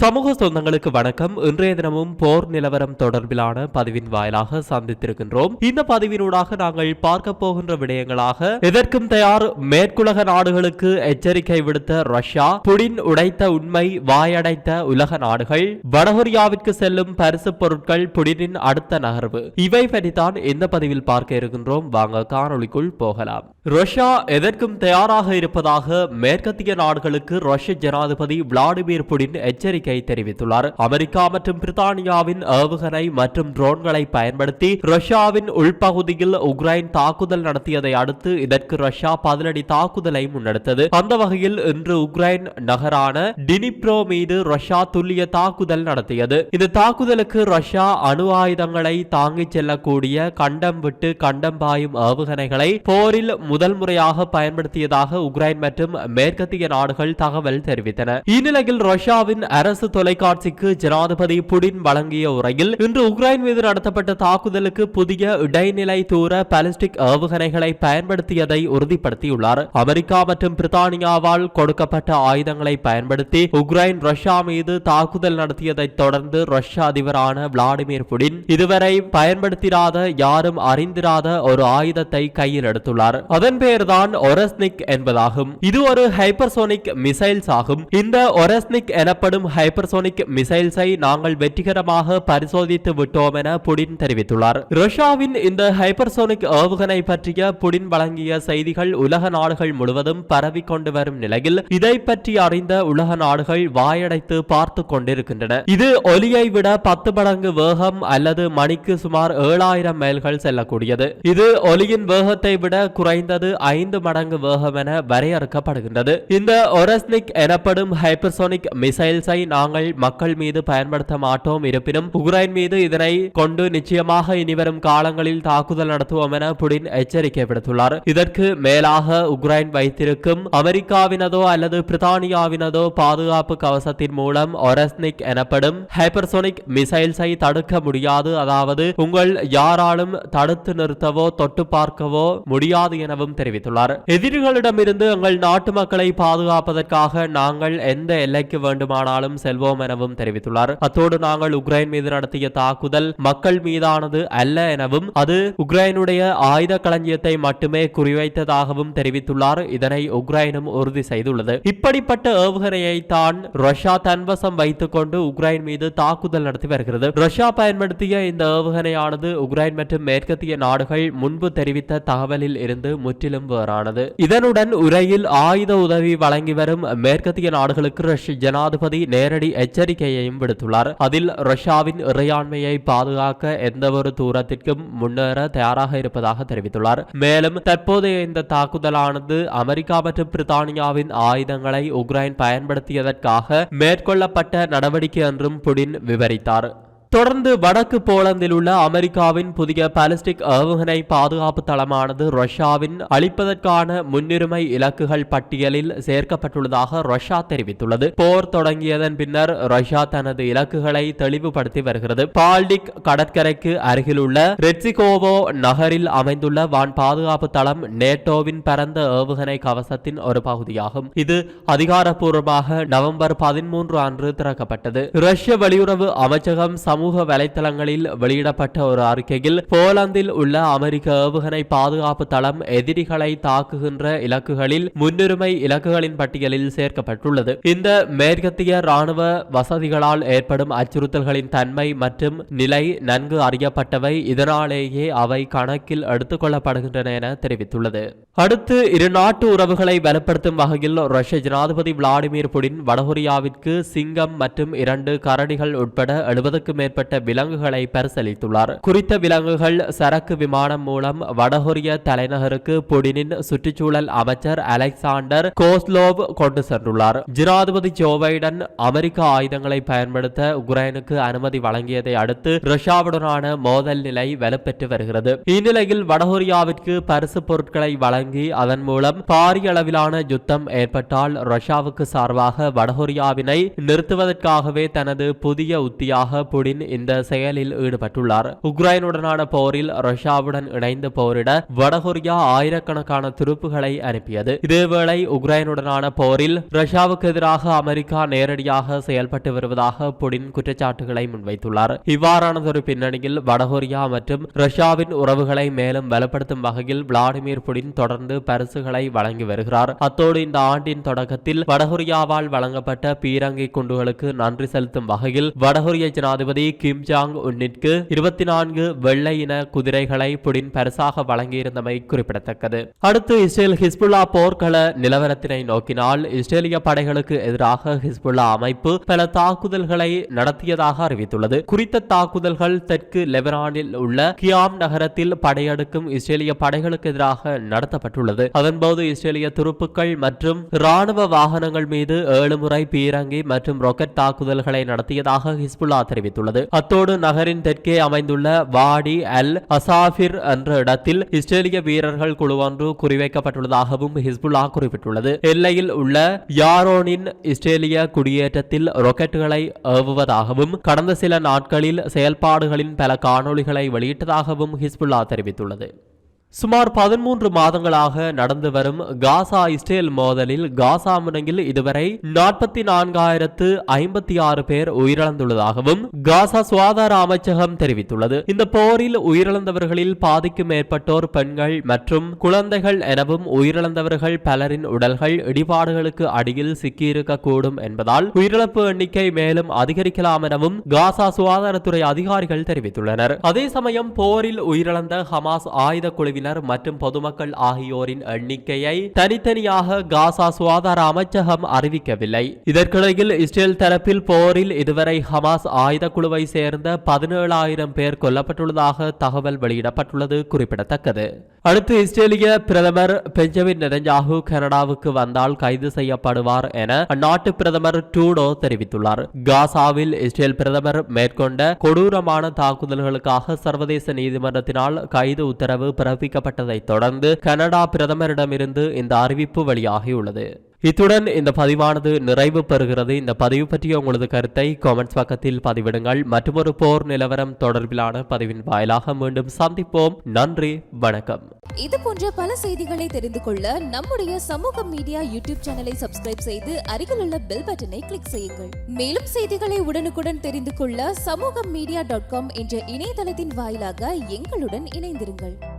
சமூக சொந்தங்களுக்கு வணக்கம். இன்றைய தினமும் போர் நிலவரம் தொடர்பிலான பதிவின் வாயிலாக சந்தித்திருக்கின்றோம். இந்த பதிவினூடாக நாங்கள் பார்க்க போகின்ற விடயங்களாக எதற்கும் தயார் மேற்குலக நாடுகளுக்கு எச்சரிக்கை விடுத்த ரஷ்யா புடின் உடைத்த உண்மை வாயடைத்த உலக நாடுகள் வடகொரியாவிற்கு செல்லும் பரிசு பொருட்கள் புடினின் அடுத்த நகர்வு. இவை பற்றித்தான் இந்த பதிவில் பார்க்க இருக்கின்றோம். வாங்க காணொளிக்குள் போகலாம். ரஷ்யா எதற்கும் தயாராக இருப்பதாக மேற்கத்திய நாடுகளுக்கு ரஷ்ய ஜனாதிபதி விளாடிமிர் புடின் எச்சரிக்கை தெரிவித்துள்ளார். அமெரிக்கா மற்றும் பிரித்தானியாவின் ஏவுகணை மற்றும் ட்ரோன்களை பயன்படுத்தி ரஷ்யாவின் உள்பகுதியில் உக்ரைன் தாக்குதல் நடத்தியதை அடுத்து இதற்கு ரஷ்யா பதிலடி தாக்குதலை முன்னெடுத்தது. அந்த வகையில் இன்று உக்ரைன் நகரான டினிப்ரோ மீது ரஷ்யா துல்லிய தாக்குதல் நடத்தியது. இந்த தாக்குதலுக்கு ரஷ்யா அணு ஆயுதங்களை தாங்கிச் செல்லக்கூடிய கண்டம் விட்டு கண்டம் பாயும் ஏவுகணைகளை போரில் முதல் முறையாக பயன்படுத்தியதாக உக்ரைன் மற்றும் மேற்கத்திய நாடுகள் தகவல் தெரிவித்தன. இந்நிலையில் ரஷ்யாவின் அரசு அரசு தொலைக்காட்சிக்கு ஜனாதிபதி புடின் வழங்கிய உரையில் இன்று உக்ரைன் மீது நடத்தப்பட்ட தாக்குதலுக்கு புதிய இடைநிலை தூர பாலிஸ்டிக் ஏவுகணைகளை பயன்படுத்தியதை உறுதிப்படுத்தியுள்ளார். அமெரிக்கா மற்றும் பிரித்தானியாவால் கொடுக்கப்பட்ட ஆயுதங்களை பயன்படுத்தி உக்ரைன் ரஷ்யா மீது தாக்குதல் நடத்தியதை தொடர்ந்து ரஷ்ய அதிபரான விளாடிமிர் புடின் இதுவரை பயன்படுத்திராத யாரும் அறிந்திராத ஒரு ஆயுதத்தை கையில் எடுத்துள்ளார். அதன் பெயர்தான் ஒரஸ்னிக் என்பதாகும். இது ஒரு ஹைப்பர்சோனிக் மிசைல்ஸ் ஆகும். இந்த ஒரஸ்னிக் எனப்படும் ஹைப்பர்சோனிக் மிசைல்ஸை நாங்கள் வெற்றிகரமாக பரிசோதித்து விட்டோம் என புடின் தெரிவித்துள்ளார். ரஷ்யாவின் இந்த ஹைப்பர்சோனிக் ஏவுகணை பற்றிய புடின் வழங்கிய செய்திகள் உலக நாடுகள் முழுவதும் பரவி கொண்டு வரும் நிலையில் இதை பற்றி அறிந்த உலக நாடுகள் வாயடைத்து பார்த்து கொண்டிருக்கின்றன. இது ஒலியை விட பத்து மடங்கு வேகம் அல்லது மணிக்கு சுமார் ஏழாயிரம் மைல்கள் செல்லக்கூடியது. இது ஒலியின் வேகத்தை விட குறைந்தது ஐந்து மடங்கு வேகம் என வரையறுக்கப்படுகின்றது. இந்த ஒரஸ்னிக் எனப்படும் ஹைப்பர்சோனிக் மிசைல்ஸை நாங்கள் மக்கள் மீது பயன்படுத்த மாட்டோம். இருப்பினும் உக்ரைன் மீது இதனை கொண்டு நிச்சயமாக இனிவரும் காலங்களில் தாக்குதல் நடத்துவோம் என புடின் எச்சரிக்கை விடுத்துள்ளார். இதற்கு மேலாக உக்ரைன் வைத்திருக்கும் அமெரிக்காவினதோ அல்லது பிரித்தானியாவினதோ பாதுகாப்பு கவசத்தின் மூலம் ஒரஸ்னிக் எனப்படும் ஹைப்பர்சோனிக் மிசைல்ஸை தடுக்க முடியாது. அதாவது உங்கள் யாராலும் தடுத்து நிறுத்தவோ தொட்டு பார்க்கவோ முடியாது எனவும் தெரிவித்துள்ளார். எதிரிகளிடமிருந்து எங்கள் நாட்டு மக்களை பாதுகாப்பதற்காக நாங்கள் எந்த எல்லைக்கு வேண்டுமானாலும் செல்வோம் எனவும் தெரிவித்துள்ளார். அத்தோடு நாங்கள் உக்ரைன் மீது நடத்திய தாக்குதல் மக்கள் மீதானது அல்ல எனவும் அது உக்ரைனுடைய ஆயுத களஞ்சியத்தை மட்டுமே குறிவைத்ததாகவும் தெரிவித்துள்ளார். இதனை உக்ரைனும் உறுதி செய்துள்ளது. இப்படிப்பட்ட ஏவுகணையை தான் ரஷ்யா தன்வசம் வைத்துக் கொண்டு உக்ரைன் மீது தாக்குதல் நடத்தி வருகிறது. ரஷ்யா பயன்படுத்திய இந்த ஏவுகணையானது உக்ரைன் மற்றும் மேற்கத்திய நாடுகள் முன்பு தெரிவித்த தகவலில் இருந்து முற்றிலும் வேறானது. இதனுடன் உரையில் ஆயுத உதவி வழங்கி வரும் மேற்கத்திய நாடுகளுக்கு ரஷ்ய ஜனாதிபதி நேர நேரடி எச்சரிக்கையையும் விடுத்துள்ளார். அதில் ரஷ்யாவின் இறையாண்மையை பாதுகாக்க எந்தவொரு தூரத்திற்கும் முன்னேற தயாராக இருப்பதாக தெரிவித்துள்ளார். மேலும் தற்போதைய இந்த தாக்குதலானது அமெரிக்கா மற்றும் பிரித்தானியாவின் ஆயுதங்களை உக்ரைன் பயன்படுத்தியதற்காக மேற்கொள்ளப்பட்ட நடவடிக்கை என்றும் புடின் விவரித்தார். தொடர்ந்து வடக்கு போலந்தில் உள்ள அமெரிக்காவின் புதிய பாலிஸ்டிக் ஏவுகணை பாதுகாப்பு தளமானது ரஷ்யாவின் அளிப்பதற்கான முன்னுரிமை இலக்குகள் பட்டியலில் சேர்க்கப்பட்டுள்ளதாக ரஷ்யா தெரிவித்துள்ளது. போர் தொடங்கியதன் பின்னர் ரஷ்யா தனது இலக்குகளை தெளிவுபடுத்தி வருகிறது. பால்டிக் கடற்கரைக்கு அருகிலுள்ள ரெட்சிகோவோ நகரில் அமைந்துள்ள வான் பாதுகாப்பு தளம் நேட்டோவின் பரந்த ஏவுகணை கவசத்தின் ஒரு பகுதியாகும். இது அதிகாரப்பூர்வமாக நவம்பர் பதிமூன்று அன்று திறக்கப்பட்டது. ரஷ்ய வெளியுறவு அமைச்சகம் சமூக வலைத்தளங்களில் வெளியிடப்பட்ட ஒரு அறிக்கையில் போலந்தில் உள்ள அமெரிக்க ஏவுகணை பாதுகாப்பு தளம் எதிரிகளை தாக்குகின்ற இலக்குகளில் முன்னுரிமை இலக்குகளின் பட்டியலில் சேர்க்கப்பட்டுள்ளது. இந்த மேற்கத்திய ராணுவ வசதிகளால் ஏற்படும் அச்சுறுத்தல்களின் தன்மை மற்றும் நிலை நன்கு அறியப்பட்டவை இதனாலேயே அவை கணக்கில் எடுத்துக் கொள்ளப்படுகின்றன என தெரிவித்துள்ளது. அடுத்து இரு நாட்டு உறவுகளை வலுப்படுத்தும் வகையில் ரஷ்ய ஜனாதிபதி விளாடிமிர் புடின் வடகொரியாவிற்கு சிங்கம் மற்றும் இரண்டு கரடிகள் உட்பட எழுபதுக்கும் மேற்பட்ட மேற்பட்ட விலங்குகளை பரிசளித்துள்ளார் குறித்த விலங்குகள் சரக்கு விமானம் மூலம் வடகொரிய தலைநகருக்கு புடினின் சுற்றுச்சூழல் அமைச்சர் அலெக்சாண்டர் கோஸ்லோவ் கொண்டு சென்றுள்ளார். ஜனாதிபதி ஜோ பைடன் அமெரிக்க ஆயுதங்களை பயன்படுத்த உக்ரைனுக்கு அனுமதி வழங்கியதை அடுத்து ரஷ்யாவுடனான மோதல் நிலை வலுப்பெற்று வருகிறது. இந்நிலையில் வடகொரியாவிற்கு பரிசு பொருட்களை வழங்கி அதன் மூலம் பாரிய அளவிலான யுத்தம் ஏற்பட்டால் ரஷ்யாவுக்கு சார்பாக வடகொரியாவினை நிறுத்துவதற்காகவே தனது புதிய உத்தியாக புடின் புடின் இந்த செயலில் ஈடுபட்டுள்ளார். உக்ரைனுடனான போரில் ரஷ்யாவுடன் இணைந்து போரிட வடகொரியா ஆயிரக்கணக்கான துருப்புகளை அனுப்பியது. இதேவேளை உக்ரைனுடனான போரில் ரஷ்யாவுக்கு எதிராக அமெரிக்கா நேரடியாக செயல்பட்டு வருவதாக புடின் குற்றச்சாட்டுகளை முன்வைத்துள்ளார். இவ்வாறானதொரு பின்னணியில் வடகொரியா மற்றும் ரஷ்யாவின் உறவுகளை மேலும் வலுப்படுத்தும் வகையில் விளாடிமிர் புடின் தொடர்ந்து பரிசுகளை வழங்கி வருகிறார். அத்தோடு இந்த ஆண்டின் தொடக்கத்தில் வடகொரியாவால் வழங்கப்பட்ட பீரங்கி குண்டுகளுக்கு நன்றி செலுத்தும் வகையில் வடகொரிய ஜனாதிபதி கிம் ஜாங் உன்னிற்கு இருபத்தி நான்கு வெள்ளை இன குதிரைகளை புடின் பரிசாக வழங்கியிருந்தமை குறிப்பிடத்தக்கது. அடுத்து இஸ்ரேல் ஹிஸ்புல்லா போர்க்கள நிலவரத்தினை நோக்கினால் இஸ்ரேலிய படைகளுக்கு எதிராக ஹிஸ்புல்லா அமைப்பு பல தாக்குதல்களை நடத்தியதாக அறிவித்துள்ளது. குறித்த தாக்குதல்கள் தெற்கு லெபனானில் உள்ள கியாம் நகரத்தில் படையெடுக்கும் இஸ்ரேலிய படைகளுக்கு எதிராக நடத்தப்பட்டுள்ளது. அதன்போது இஸ்ரேலிய துருப்புக்கள் மற்றும் ராணுவ வாகனங்கள் மீது ஏழு முறை பீரங்கி மற்றும் ராக்கெட் தாக்குதல்களை நடத்தியதாக ஹிஸ்புல்லா தெரிவித்துள்ளது. அத்தோடு நகரின் தெற்கே அமைந்துள்ள வாடி அல் அசாஃபிர் என்ற இடத்தில் இஸ்ரேலிய வீரர்கள் குழுவொன்று குறிவைக்கப்பட்டுள்ளதாகவும் ஹிஸ்புல்லா குறிப்பிட்டுள்ளது. எல்லையில் உள்ள யாரோனின் இஸ்ரேலிய குடியேற்றத்தில் ராக்கெட்டுகளை ஏவுவதாகவும் கடந்த சில நாட்களில் செயல்பாடுகளின் பல காணொளிகளை வெளியிட்டதாகவும் ஹிஸ்புல்லா தெரிவித்துள்ளது. சுமார் பதிமூன்று மாதங்களாக நடந்து வரும் காசா இஸ்ரேல் மோதலில் காசா முனையில் இதுவரை நாற்பத்தி நான்காயிரத்து ஐம்பத்தி ஆறு பேர் உயிரிழந்துள்ளதாகவும் காசா சுகாதார அமைச்சகம் தெரிவித்துள்ளது. இந்த போரில் உயிரிழந்தவர்களில் பாதிக்கும் மேற்பட்டோர் பெண்கள் மற்றும் குழந்தைகள் எனவும் உயிரிழந்தவர்கள் பலரின் உடல்கள் இடிபாடுகளுக்கு அடியில் சிக்கியிருக்கக்கூடும் என்பதால் உயிரிழப்பு எண்ணிக்கை மேலும் அதிகரிக்கலாம் எனவும் காசா சுகாதாரத்துறை அதிகாரிகள் தெரிவித்துள்ளனர். அதே சமயம் போரில் உயிரிழந்த ஹமாஸ் ஆயுத குழுவினர் மற்றும் பொதுமக்கள் ஆகியோரின் எண்ணிக்கையை தனித்தனியாக காசா சுகாதார அமைச்சகம் அறிவிக்கவில்லை. இதற்கிடையில் இஸ்ரேல் தரப்பில் போரில் இதுவரை ஹமாஸ் ஆயுத குழுவை சேர்ந்த பதினேழாயிரம் பேர் கொல்லப்பட்டுள்ளதாக தகவல் வெளியிடப்பட்டுள்ளது குறிப்பிடத்தக்கது. அடுத்து இஸ்ரேலிய பிரதமர் பெஞ்சமின் நெதன்யாகு கனடாவுக்கு வந்தால் கைது செய்யப்படுவார் என அந்நாட்டு பிரதமர் டூடோ தெரிவித்துள்ளார் காசாவில் இஸ்ரேல் பிரதமர் மேற்கொண்ட கொடூரமான தாக்குதல்களுக்காக சர்வதேச நீதிமன்றத்தினால் கைது உத்தரவு பிறப்பிக்கப்பட்டதைத் தொடர்ந்து கனடா பிரதமரிடமிருந்து இந்த அறிவிப்பு வெளியாகியுள்ளது இத்துடன் இந்த பதிவானது நிறைவு பெறுகிறது. இந்த பதிவு பற்றிய உங்களது கருத்தை காமெண்ட்ஸ் பக்கத்தில் பதிவிடுங்கள். மற்றொரு போர் நிலவரம் தொடர்பிலான பதிவின் வாயிலாக மீண்டும் சந்திப்போம். நன்றி வணக்கம். இது போன்ற பல செய்திகளை தெரிந்து கொள்ள நம்முடைய சமூக மீடியா யூடியூப் சேனலை சப்ஸ்கிரைப் செய்து அருகில் உள்ள பெல் பட்டனை கிளிக் செய்யுங்கள். மேலும் செய்திகளை உடனுக்குடன் தெரிந்து கொள்ள சமூக மீடியா டாட் காம் என்ற இணையதளத்தின் வாயிலாக எங்களுடன் இணைந்திருங்கள்.